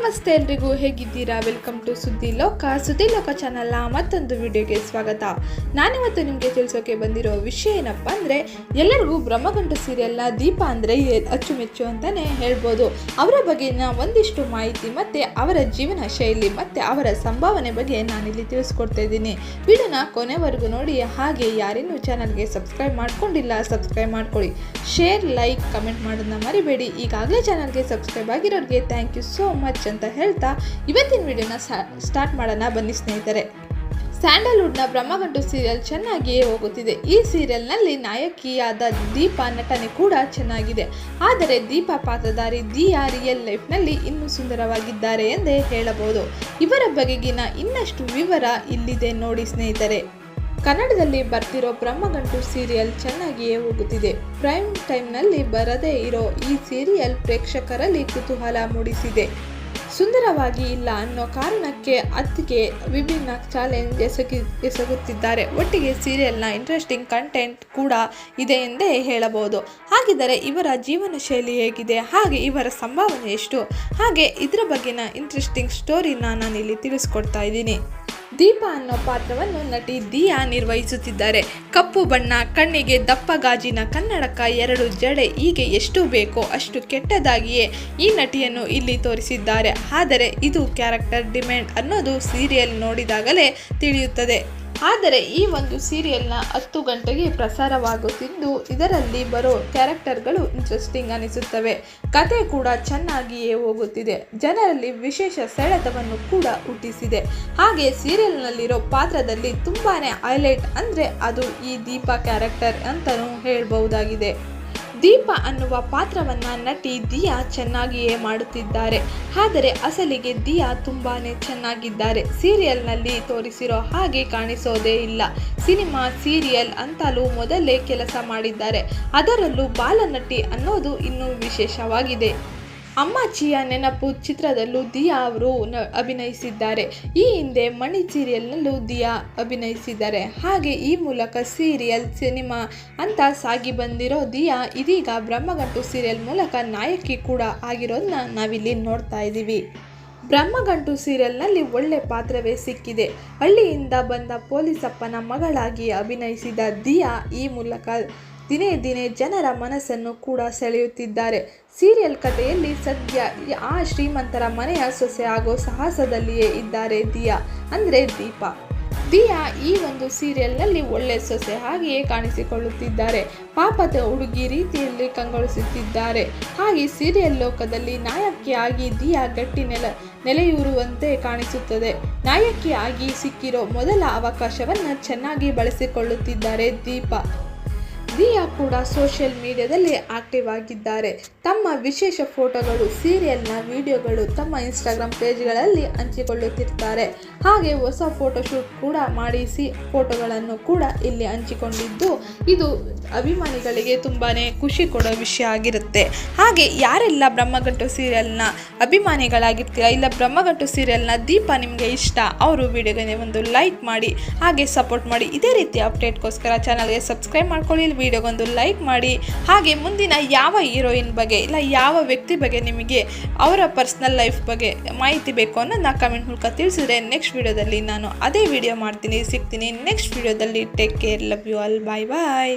ನಮಸ್ತೆ ಎಲ್ರಿಗೂ, ಹೇಗಿದ್ದೀರಾ? ವೆಲ್ಕಮ್ ಟು ಸುದ್ದಿ ಲೋಕ. ಸುದ್ದಿ ಲೋಕ ಚಾನಲ್ನ ಮತ್ತೊಂದು ವಿಡಿಯೋಗೆ ಸ್ವಾಗತ. ನಾನಿವತ್ತು ನಿಮಗೆ ತಿಳಿಸೋಕೆ ಬಂದಿರೋ ವಿಷಯ ಏನಪ್ಪ ಅಂದರೆ, ಎಲ್ಲರಿಗೂ ಬ್ರಹ್ಮಗಂಟು ಸೀರಿಯಲ್ನ ದೀಪ ಅಂದರೆ ಅಚ್ಚುಮೆಚ್ಚು ಅಂತಲೇ ಹೇಳ್ಬೋದು. ಅವರ ಬಗೆಗಿನ ಒಂದಿಷ್ಟು ಮಾಹಿತಿ ಮತ್ತು ಅವರ ಜೀವನ ಶೈಲಿ ಮತ್ತು ಅವರ ಸಂಭಾವನೆ ಬಗ್ಗೆ ನಾನಿಲ್ಲಿ ತಿಳಿಸ್ಕೊಡ್ತಾ ಇದ್ದೀನಿ. ವಿಡಿಯೋನ ಕೊನೆವರೆಗೂ ನೋಡಿ, ಹಾಗೆ ಯಾರಿನ್ನೂ ಚಾನಲ್ಗೆ ಸಬ್ಸ್ಕ್ರೈಬ್ ಮಾಡ್ಕೊಂಡಿಲ್ಲ, ಸಬ್ಸ್ಕ್ರೈಬ್ ಮಾಡ್ಕೊಳ್ಳಿ. ಶೇರ್ ಲೈಕ್ ಕಮೆಂಟ್ ಮಾಡೋದನ್ನ ಮರಿಬೇಡಿ. ಈಗಾಗಲೇ ಚಾನಲ್ಗೆ ಸಬ್ಸ್ಕ್ರೈಬ್ ಆಗಿರೋರಿಗೆ ಥ್ಯಾಂಕ್ ಯು ಸೋ ಮಚ್ ಅಂತ ಹೇಳ್ತಾ ಇವತ್ತಿನ ವಿಡಿಯೋನ ಸ್ಟಾರ್ಟ್ ಮಾಡೋಣ. ಬನ್ನಿ ಸ್ನೇಹಿತರೆ. ಸ್ಯಾಂಡಲ್ವುಡ್ನ ಬ್ರಹ್ಮಗಂಟು ಸೀರಿಯಲ್ ಚೆನ್ನಾಗಿಯೇ ಹೋಗುತ್ತಿದೆ. ಈ ಸೀರಿಯಲ್ನಲ್ಲಿ ನಾಯಕಿಯಾದ ದೀಪಾ ನಟನೆ ಕೂಡ ಚೆನ್ನಾಗಿದೆ. ಆದರೆ ದೀಪಾ ಪಾತ್ರಧಾರಿ ದಿಯಾ ರಿಯಲ್ ಲೈಫ್ನಲ್ಲಿ ಇನ್ನೂ ಸುಂದರವಾಗಿದ್ದಾರೆ ಎಂದೇ ಹೇಳಬಹುದು. ಇವರ ಬಗೆಗಿನ ಇನ್ನಷ್ಟು ವಿವರ ಇಲ್ಲಿದೆ ನೋಡಿ ಸ್ನೇಹಿತರೆ. ಕನ್ನಡದಲ್ಲಿ ಬರ್ತಿರೋ ಬ್ರಹ್ಮಗಂಟು ಸೀರಿಯಲ್ ಚೆನ್ನಾಗಿಯೇ ಹೋಗುತ್ತಿದೆ. ಪ್ರೈಮ್ ಟೈಮ್ನಲ್ಲಿ ಬರದೇ ಇರೋ ಈ ಸೀರಿಯಲ್ ಪ್ರೇಕ್ಷಕರಲ್ಲಿ ಕುತೂಹಲ ಮೂಡಿಸಿದೆ. ಸುಂದರವಾಗಿ ಇಲ್ಲ ಅನ್ನೋ ಕಾರಣಕ್ಕೆ ಅತ್ತಿಗೆ ವಿಭಿನ್ನ ಚಾಲೆಂಜ್ ಎಸಗಿ, ಎಸಗುತ್ತಿದ್ದಾರೆ. ಒಟ್ಟಿಗೆ ಸೀರಿಯಲ್ನ ಇಂಟ್ರೆಸ್ಟಿಂಗ್ ಕಂಟೆಂಟ್ ಕೂಡ ಇದೆ ಎಂದೇ ಹೇಳಬಹುದು. ಹಾಗಿದ್ದರೆ ಇವರ ಜೀವನ ಶೈಲಿ ಹೇಗಿದೆ? ಹಾಗೆ ಇವರ ಸಂಭಾವನೆ ಎಷ್ಟು? ಹಾಗೆ ಇದರ ಬಗ್ಗೆನ ಇಂಟ್ರೆಸ್ಟಿಂಗ್ ಸ್ಟೋರಿನ ಇಲ್ಲಿ ತಿಳಿಸ್ಕೊಡ್ತಾ ಇದ್ದೀನಿ. ದೀಪ ಅನ್ನೋ ಪಾತ್ರವನ್ನು ನಟಿ ದಿಯಾ ನಿರ್ವಹಿಸುತ್ತಿದ್ದಾರೆ. ಕಪ್ಪು ಬಣ್ಣ, ಕಣ್ಣಿಗೆ ದಪ್ಪ ಗಾಜಿನ ಕನ್ನಡಕ ಎರಡು ಜಡೆ ಹೀಗೆ ಎಷ್ಟು ಬೇಕೋ ಅಷ್ಟು ಕೆಟ್ಟದಾಗಿಯೇ ಈ ನಟಿಯನ್ನು ಇಲ್ಲಿ ತೋರಿಸಿದ್ದಾರೆ. ಆದರೆ ಇದು ಕ್ಯಾರೆಕ್ಟರ್ ಡಿಮ್ಯಾಂಡ್ ಅನ್ನೋದು ಸೀರಿಯಲ್ ನೋಡಿದಾಗಲೇ ತಿಳಿಯುತ್ತದೆ. ಆದರೆ ಈ ಒಂದು ಸೀರಿಯಲ್ನ ಹತ್ತು ಗಂಟೆಗೆ ಪ್ರಸಾರವಾಗುತ್ತಿದ್ದು ಇದರಲ್ಲಿ ಬರೋ ಕ್ಯಾರೆಕ್ಟರ್ಗಳು ಇಂಟ್ರೆಸ್ಟಿಂಗ್ ಅನಿಸುತ್ತವೆ. ಕತೆ ಕೂಡ ಚೆನ್ನಾಗಿಯೇ ಹೋಗುತ್ತಿದೆ. ಜನರಲ್ಲಿ ವಿಶೇಷ ಸೆಳೆತವನ್ನು ಕೂಡ ಹುಟ್ಟಿಸಿದೆ. ಹಾಗೆ ಸೀರಿಯಲ್ನಲ್ಲಿರೋ ಪಾತ್ರದಲ್ಲಿ ತುಂಬಾ ಹೈಲೈಟ್ ಅಂದರೆ ಅದು ಈ ದೀಪಾ ಕ್ಯಾರೆಕ್ಟರ್ ಅಂತಲೂ ಹೇಳ್ಬಹುದಾಗಿದೆ. ದೀಪ ಅನ್ನುವ ಪಾತ್ರವನ್ನ ನಟಿ ದಿಯಾ ಚೆನ್ನಾಗಿಯೇ ಮಾಡುತ್ತಿದ್ದಾರೆ. ಆದರೆ ಅಸಲಿಗೆ ದಿಯಾ ತುಂಬಾನೇ ಚೆನ್ನಾಗಿದ್ದಾರೆ. ಸೀರಿಯಲ್ನಲ್ಲಿ ತೋರಿಸಿರೋ ಹಾಗೆ ಕಾಣಿಸೋದೇ ಇಲ್ಲ. ಸಿನಿಮಾ, ಸೀರಿಯಲ್ ಅಂತಲೂ ಮೊದಲೇ ಕೆಲಸ ಮಾಡಿದ್ದಾರೆ. ಅದರಲ್ಲೂ ಬಾಲನಟಿ ಅನ್ನೋದು ಇನ್ನೂ ವಿಶೇಷವಾಗಿದೆ. ಅಮ್ಮಾಚಿಯ ನೆನಪು ಚಿತ್ರದಲ್ಲೂ ದಿಯಾ ಅವರು ಅಭಿನಯಿಸಿದ್ದಾರೆ. ಈ ಹಿಂದೆ ಮಣಿ ಸೀರಿಯಲ್ನಲ್ಲೂ ದಿಯಾ ಅಭಿನಯಿಸಿದ್ದಾರೆ. ಹಾಗೆ ಈ ಮೂಲಕ ಸೀರಿಯಲ್ ಸಿನಿಮಾ ಅಂತ ಸಾಗಿ ಬಂದಿರೋ ದಿಯಾ ಇದೀಗ ಬ್ರಹ್ಮಗಂಟು ಸೀರಿಯಲ್ ಮೂಲಕ ನಾಯಕಿ ಕೂಡ ಆಗಿರೋದನ್ನ ನಾವಿಲ್ಲಿ ನೋಡ್ತಾ ಇದ್ದೀವಿ. ಬ್ರಹ್ಮಗಂಟು ಸೀರಿಯಲ್ನಲ್ಲಿ ಒಳ್ಳೆ ಪಾತ್ರವೇ ಸಿಕ್ಕಿದೆ. ಹಳ್ಳಿಯಿಂದ ಬಂದ ಪೊಲೀಸಪ್ಪನ ಮಗಳಾಗಿ ಅಭಿನಯಿಸಿದ ದಿಯಾ ಈ ಮೂಲಕ ದಿನೇ ದಿನೇ ಜನರ ಮನಸ್ಸನ್ನು ಕೂಡ ಸೆಳೆಯುತ್ತಿದ್ದಾರೆ. ಸೀರಿಯಲ್ ಕಥೆಯಲ್ಲಿ ಸದ್ಯ ಆ ಶ್ರೀಮಂತರ ಮನೆಯ ಸೊಸೆ ಆಗೋ ಸಾಹಸದಲ್ಲಿಯೇ ಇದ್ದಾರೆ ದಿಯಾ, ಅಂದರೆ ದೀಪ. ದಿಯಾ ಈ ಒಂದು ಸೀರಿಯಲ್ನಲ್ಲಿ ಒಳ್ಳೆ ಸೊಸೆ ಹಾಗೆಯೇ ಕಾಣಿಸಿಕೊಳ್ಳುತ್ತಿದ್ದಾರೆ. ಪಾಪದ ಹುಡುಗಿ ರೀತಿಯಲ್ಲಿ ಕಂಗೊಳಿಸುತ್ತಿದ್ದಾರೆ. ಹಾಗೆ ಸೀರಿಯಲ್ ಲೋಕದಲ್ಲಿ ನಾಯಕಿಯಾಗಿ ದಿಯಾ ಗಟ್ಟಿ ನೆಲ, ನೆಲೆಯೂರುವಂತೆ ಕಾಣಿಸುತ್ತದೆ. ನಾಯಕಿಯಾಗಿ ಸಿಕ್ಕಿರೋ ಮೊದಲ ಅವಕಾಶವನ್ನು ಚೆನ್ನಾಗಿ ಬಳಸಿಕೊಳ್ಳುತ್ತಿದ್ದಾರೆ ದೀಪ. ದಿಯಾ ಕೂಡ ಸೋಷಿಯಲ್ ಮೀಡಿಯಾದಲ್ಲಿ ಆಕ್ಟಿವ್ ಆಗಿದ್ದಾರೆ. ತಮ್ಮ ವಿಶೇಷ ಫೋಟೋಗಳು, ಸೀರಿಯಲ್ನ ವಿಡಿಯೋಗಳು ತಮ್ಮ ಇನ್ಸ್ಟಾಗ್ರಾಮ್ ಪೇಜ್ಗಳಲ್ಲಿ ಹಂಚಿಕೊಳ್ಳುತ್ತಿರ್ತಾರೆ ಹಾಗೆ ಹೊಸ ಫೋಟೋಶೂಟ್ ಕೂಡ ಮಾಡಿಸಿ ಫೋಟೋಗಳನ್ನು ಕೂಡ ಇಲ್ಲಿ ಹಂಚಿಕೊಂಡಿದ್ದು, ಇದು ಅಭಿಮಾನಿಗಳಿಗೆ ತುಂಬಾ ಖುಷಿ ಕೊಡೋ ವಿಷಯ ಆಗಿರುತ್ತೆ. ಹಾಗೆ ಯಾರೆಲ್ಲ ಬ್ರಹ್ಮಗಂಟು ಸೀರಿಯಲ್ನ ಅಭಿಮಾನಿಗಳಾಗಿರ್ತೀರ, ಇಲ್ಲ ಬ್ರಹ್ಮಗಂಟು ಸೀರಿಯಲ್ನ ದೀಪ ನಿಮಗೆ ಇಷ್ಟ, ಅವರು ವಿಡಿಯೋಗೆ ಒಂದು ಲೈಕ್ ಮಾಡಿ, ಹಾಗೆ ಸಪೋರ್ಟ್ ಮಾಡಿ, ಇದೇ ರೀತಿ ಅಪ್ಡೇಟ್ಗೋಸ್ಕರ ಚಾನಲ್ಗೆ ಸಬ್ಸ್ಕ್ರೈಬ್ ಮಾಡ್ಕೊಳ್ಳಿ. ವಿಡಿಯೋಗೊಂದು ಲೈಕ್ ಮಾಡಿ. ಹಾಗೆ ಮುಂದಿನ ಯಾವ ಹೀರೋಯಿನ್ ಬಗ್ಗೆ ಇಲ್ಲ ಯಾವ ವ್ಯಕ್ತಿ ಬಗ್ಗೆ ನಿಮಗೆ ಅವರ ಪರ್ಸ್ನಲ್ ಲೈಫ್ ಬಗ್ಗೆ ಮಾಹಿತಿ ಬೇಕು ಅನ್ನೋದನ್ನ ಕಮೆಂಟ್ ಮೂಲಕ ತಿಳಿಸಿದ್ರೆ ನೆಕ್ಸ್ಟ್ ವಿಡಿಯೋದಲ್ಲಿ ನಾನು ಅದೇ ವಿಡಿಯೋ ಮಾಡ್ತೀನಿ, ಸಿಗ್ತೀನಿ. ನೆಕ್ಸ್ಟ್ ವಿಡಿಯೋದಲ್ಲಿ take care, love you all. Bye bye.